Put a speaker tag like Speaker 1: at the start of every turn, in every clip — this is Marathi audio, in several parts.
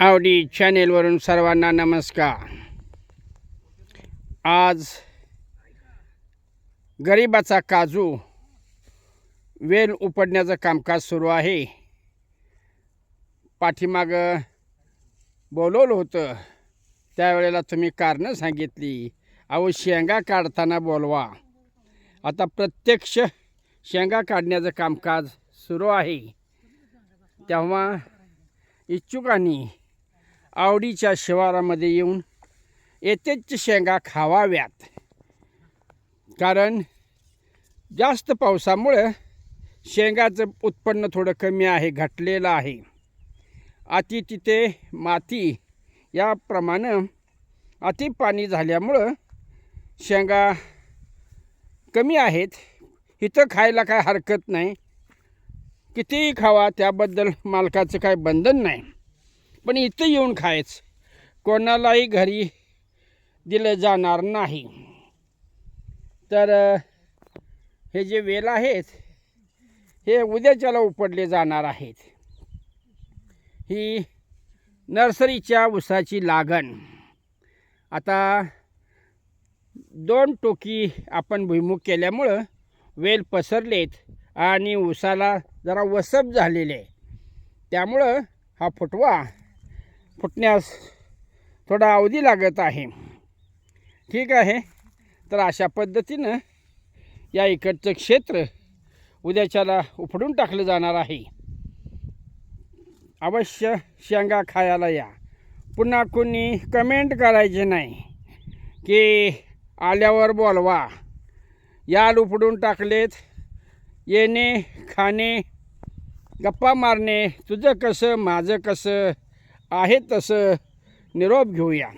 Speaker 1: आवडी चॅनेलवरून सर्वांना नमस्कार. आज गरिबाचा काजू वेल उपडण्याचं कामकाज सुरू आहे. पाठीमागं बोलवलं होतं. त्यावेळेला तुम्ही कारणं सांगितली. अहो शेंगा काढताना बोलवा. आता प्रत्यक्ष शेंगा काढण्याचं कामकाज सुरू आहे. तेव्हा इच्छुकांनी आवडीच्या शिवारामध्ये येऊन येथेच शेंगा खावाव्यात. कारण जास्त पावसामुळं शेंगाचं उत्पन्न थोडं कमी आहे घटलेलं आहे. अति तिथे माती याप्रमाणे अति पाणी झाल्यामुळं शेंगा कमी आहेत. इथं खायला काय हरकत नाही. कितीही खावा त्याबद्दल मालकाचं काय बंधन नाही. पण इथं येऊन खायचं. कोणालाही घरी दिलं जाणार नाही. तर हे जे वेल आहेत हे उद्याच्याला उपडले जाणार आहेत. ही नर्सरीच्या उसाची लागण. आता दोन टोकी आपण भुईमुग केल्यामुळं वेल पसरलेत आणि उसाला जरा वसप झालेले. आहे त्यामुळं हा फुटवा फुटण्यास थोडा अवधी लागत आहे. ठीक आहे. तर अशा पद्धतीनं या इकडचं क्षेत्र उद्याच्याला उपडून टाकलं जाणार आहे. अवश्य शेंगा खायला या. पुन्हा कोणी कमेंट करायचे नाही. की आल्यावर बोलवा. याल उपडून टाकलेत. येणे खाणे गप्पा मारणे तुझं कसं माझं कसं? आहे तसं निरोप घेऊया.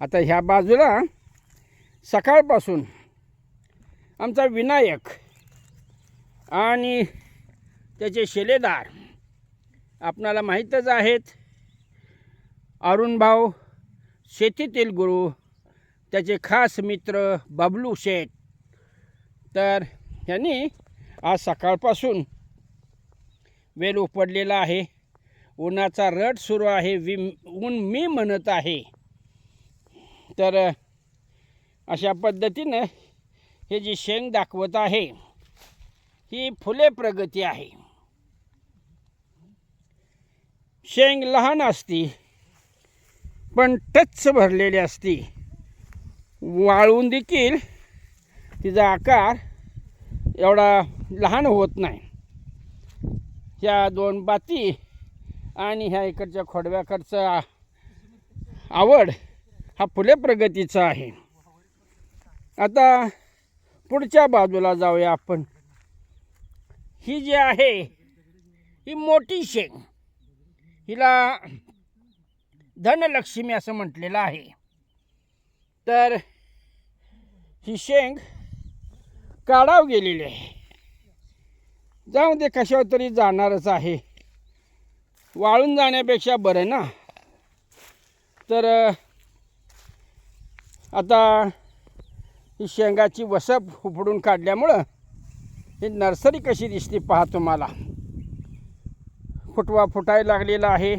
Speaker 1: आता ह्या बाजूला सकाळपासून आमचा विनायक आणि त्याचे शिलेदार आपणाला माहीतच आहेत. अरुणभाऊ शेतीतील गुरु त्याचे खास मित्र बबलू शेठ. तर ह्यांनी आज सकाळपासून वेल उपडलेला आहे. उन्हाचा रट सुरू आहे वि ऊन मी म्हणत आहे. तर अशा पद्धतीनं हे जी शेंग दाखवत आहे ही फुले प्रगती आहे. शेंग लहान असती पण टच भरलेली असती. वाळून देखील तिचा आकार एवढा लहान होत नाही. ह्या दोन बाती आणि ह्या इकडच्या खोडव्याकडचा आवड हा फुले प्रगतीचा आहे. आता पुढच्या बाजूला जाऊया आपण. ही जी आहे ही मोठी शेंग हिला धनलक्ष्मी असं म्हटलेलं आहे. तर ही शेंग काढाव गेलेली आहे. जाऊ दे कशावर तरी जाणारच आहे. वाळून जाण्यापेक्षा बरं ना? तर आता ही शेंगाची वसप उपडून काढल्यामुळं ही नर्सरी कशी दिसते पहा तुम्हाला. फुटवा फुटायला लागलेला आहे.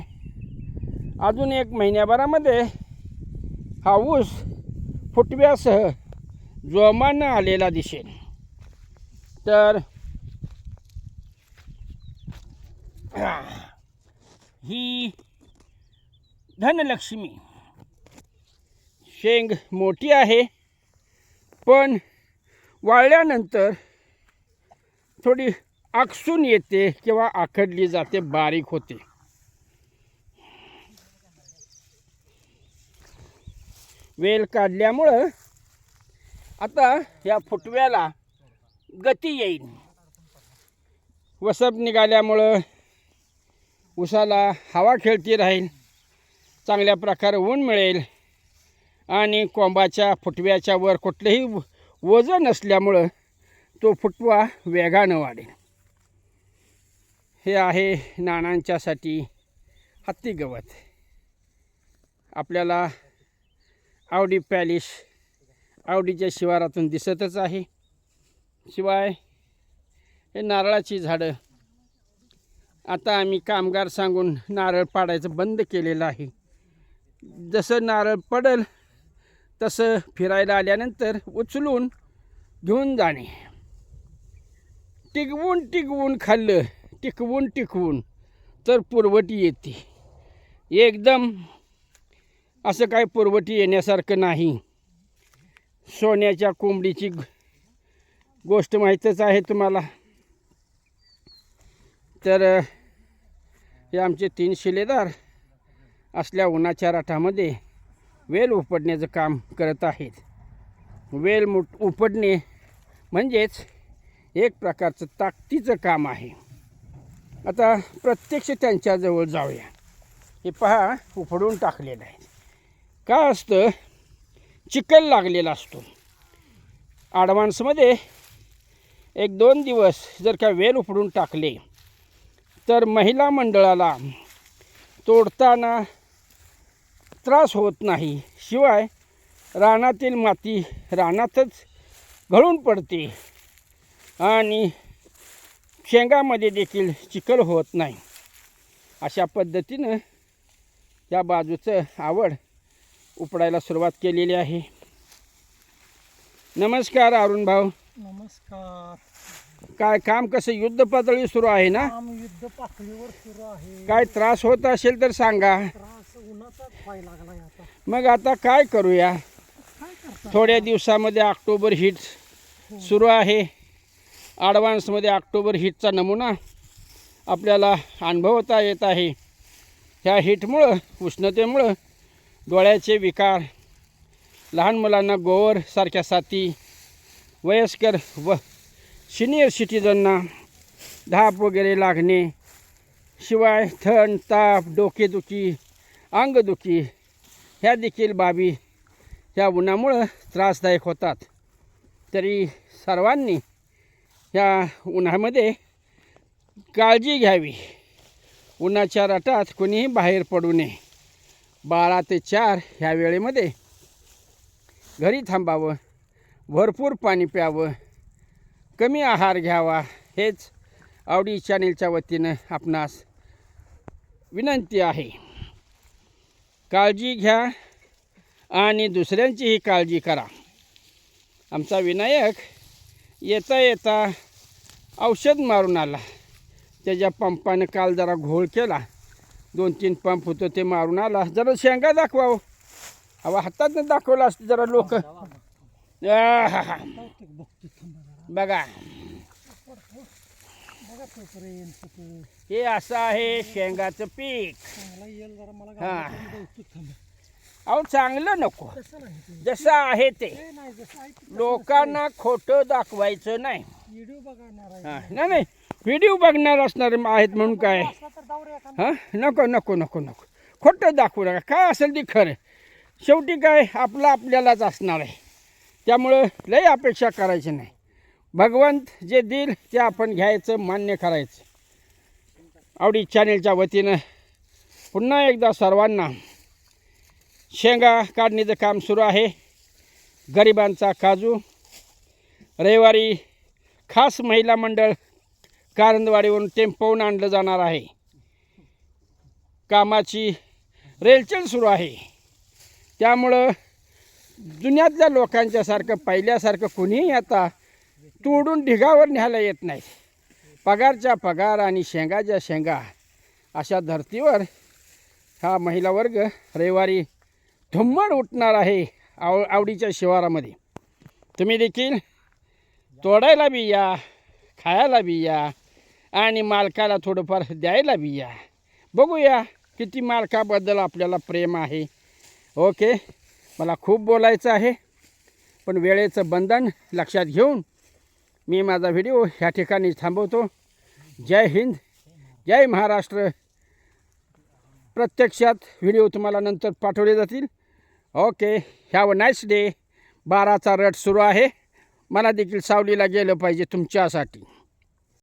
Speaker 1: अजून एक महिन्याभरामध्ये हा ऊस फुटव्यासह जोमानं आलेला दिसेल. तर ही धनलक्ष्मी. शेंग मोठी आहे पण वाळल्यानंतर थोडी आकसून येते किंवा आखडली जाते बारीक होते. वेल काढल्यामुळं आता या फुटव्याला गती येईल. वसप निघाल्यामुळं उसाला हवा खेळती राहील चांगल्या प्रकारे ऊन मिळेल आणि कोंबाच्या फुटव्याच्या वर कुठलंही व- वजन असल्यामुळं तो फुटवा वेगानं वाढेल. हे आहे नाणांच्यासाठी हत्ती गवत. आपल्याला आवडी पॅलेस आवडीच्या शिवारातून दिसतच आहे. शिवाय हे नारळाची झाडं आता आम्ही कामगार सांगून नारळ पाडायचं बंद केलेलं आहे. जसं नारळ पडल तसं फिरायला आल्यानंतर उचलून घेऊन जाणे. टिकवून टिकवून खाल्लं टिकवून टिकवून तर पुरवटी येते. एकदम असं काय पुरवटी येण्यासारखं नाही. सोन्याच्या कोंबडीची गोष्ट माहीतच आहे तुम्हाला. तर हे आमचे तीन शिलेदार असल्या उन्हाच्या राठामध्ये वेल उपडण्याचं काम करत आहेत. वेल मुट उपडणे म्हणजेच एक प्रकारचं ताकदीचं काम आहे. आता प्रत्यक्ष त्यांच्याजवळ जाऊया. हे पहा उपडून टाकलेलं आहे. का असतं? चिखल लागलेला असतो. ॲडव्हान्समध्ये एक दोन दिवस जर का वेल उपडून टाकले तर महिला मंडळाला तोडताना त्रास होत नाही. शिवाय रानातील माती रानातच घळून पडते आणि शेंगामध्ये देखील चिखल होत नाही. अशा पद्धतीनं या बाजूचं आवड उपडायला सुरुवात केलेली आहे. नमस्कार अरुण भाऊ.
Speaker 2: नमस्कार.
Speaker 1: काय काम कसं? युद्ध पातळी सुरू आहे ना?
Speaker 2: काम युद्ध पातळीवर सुरू आहे.
Speaker 1: काय त्रास होत असेल तर सांगा.
Speaker 2: त्रास उन्हाचाच व्हायला लागलाय आता.
Speaker 1: मग आता काय करूया?
Speaker 2: काय करता?
Speaker 1: थोड्या दिवसामध्ये ऑक्टोबर हिट सुरू आहे. ॲडव्हान्समध्ये ऑक्टोबर हिटचा नमुना आपल्याला अनुभवता येत आहे. ह्या हिटमुळं उष्णतेमुळं डोळ्याचे विकार लहान मुलांना गोवर सारख्या साथी वयस्कर व सिनियर सिटीजनना धाप वगैरे लागणे शिवाय थंड ताप डोकेदुखी अंगदुखी ह्या देखील बाबी ह्या उन्हामुळं त्रासदायक होतात. तरी सर्वांनी ह्या उन्हामध्ये काळजी घ्यावी. उन्हाच्या रटात कोणीही बाहेर पडू नये. बारा ते चार ह्या वेळेमध्ये घरी थांबावं भरपूर पाणी प्यावं कमी आहार घ्यावा हेच आवडी चॅनेलच्या वतीनं आपणास विनंती आहे. काळजी घ्या आणि दुसऱ्यांचीही काळजी करा. आमचा विनायक येता येता औषध मारून आला. त्याच्या पंपानं काल जरा घोळ केला. दोन तीन पंप होतं ते मारून आला. जरा शेंगा दाखवावं. हवा हातातनं दाखवलं असतं जरा लोक.
Speaker 2: बघतो हा.
Speaker 1: बघा. हे असं आहे शेंगाचं पीक. हा. अहो चांगलं नको. जसं आहे ते. लोकांना खोटं दाखवायचं नाही. हा, नाही नाही. व्हिडिओ बघणार असणार आहेत म्हणून काय? हां नको नको नको नको. खोटं दाखवू नका. काय असेल ते खरं. शेवटी काय आपलं आपल्यालाच असणार आहे. त्यामुळं लय अपेक्षा करायची नाही. भगवंत जे देईल ते आपण घ्यायचं मान्य करायचं. आवडी चॅनेलच्या वतीनं पुन्हा एकदा सर्वांना शेंगा काढणीचं काम सुरू आहे. गरिबांचा काजू. रविवारी खास महिला मंडळ कारंदवाडीवरून टेम्पोवून आणलं जाणार आहे. कामाची रेलचेल सुरू आहे. त्यामुळं जुन्यातल्या लोकांच्यासारखं पहिल्यासारखं कुणीही आता तोडून ढिगावर न्यायला येत नाही. पगारच्या पगार आणि शेंगाच्या शेंगा अशा धर्तीवर हा महिला वर्ग रविवारी धुम्मड उठणार आहे आव आवडीच्या शिवारामध्ये. तुम्ही देखील तोडायला बी या खायला बी या आणि मालकाला थोडंफार द्यायला बी या. बघूया किती मालकाबद्दल आपल्याला प्रेम आहे. ओके मला खूप बोलायचं आहे पण वेळेचं बंधन लक्षात घेऊन मी माझा व्हिडिओ ह्या ठिकाणी थांबवतो. जय हिंद जय महाराष्ट्र. प्रत्यक्षात व्हिडिओ तुम्हाला नंतर पाठवले जातील. Okay have a nice day बाराचा रट सुरू आहे. मला देखील सावलीला गेलं पाहिजे तुमच्यासाठी.